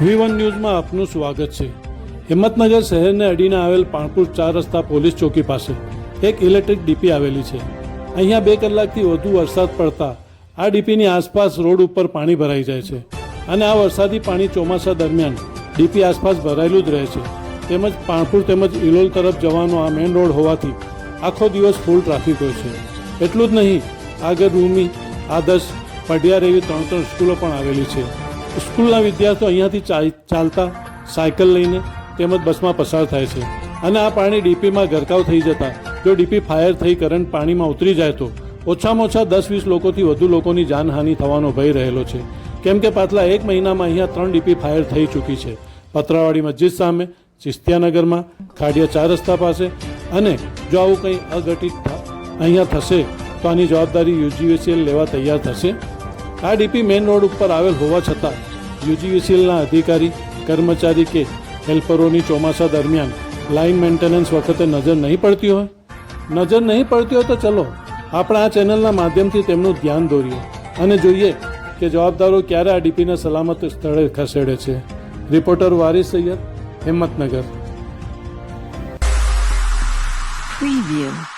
વી one ન્યૂઝમાં આપનું સ્વાગત છે. હિંમતનગર શહેરને અડીને આવેલ પાણપુર ચાર રસ્તા પોલીસ ચોકી પાસે એક ઇલેક્ટ્રિક ડીપી આવેલી છે. અહીંયા બે કલાકથી વધુ વરસાદ પડતા આ ડીપીની આસપાસ રોડ ઉપર પાણી ભરાઈ જાય છે અને આ વરસાદી પાણી ચોમાસા દરમિયાન ડીપી આસપાસ ભરાયેલું જ રહે છે. તેમજ પાણપુર તેમજ ઇલોલ તરફ જવાનો આ મેઇન રોડ હોવાથી આખો દિવસ ફૂલ ટ્રાફિક હોય છે. એટલું જ નહીં આગળ રૂમી, આદર્શ, પઢિયાર એવી ત્રણ ત્રણ સ્કૂલો પણ આવેલી છે. સ્કૂલના વિદ્યાર્થીઓ અહીંયાથી ચાલ- ચાલતા સાયકલ લઈને તેમજ બસમાં પસાર થાય છે. અને આ પાણી ડીપીમાં ગરકાવ થઈ જતા, જો ડીપી ફાયર થઈ કરંટ પાણીમાં ઉતરી જાય તો ઓછામાં ઓછા દસ વીસ લોકોથી વધુ લોકોની જાનહાનિ થવાનો ભય રહેલો છે. કેમ કે પાછલા એક મહિનામાં અહીંયા ત્રણ ડીપી ફાયર થઈ ચૂકી છે. પતરાવાડી મસ્જિદ સામે, ચિસ્તિયાનગરમાં, ખાડિયા ચાર રસ્તા પાસે અને જો આવું કંઈ અઘટિત અહીંયા થશે, તો આની જવાબદારી યુજીવીસીએલ લેવા તૈયાર થશે. આ ડીપી મેઇન રોડ ઉપર આવેલ હોવા છતાં યુજીવીસીએલના અધિકારી, કર્મચારી કે હેલ્પરોની ચોમાસા દરમિયાન લાઇન મેન્ટેનન્સ વખતે નજર નહીં પડતી હોય? નજર નહીં પડતી હોય તો ચલો આપણે આ ચેનલના માધ્યમથી તેમનું ધ્યાન દોરીએ અને જોઈએ કે જવાબદારો ક્યારે આ ડીપીને સલામત સ્થળે ખસેડે છે. રિપોર્ટર વારિસ સૈયદ, હિંમતનગર. Preview.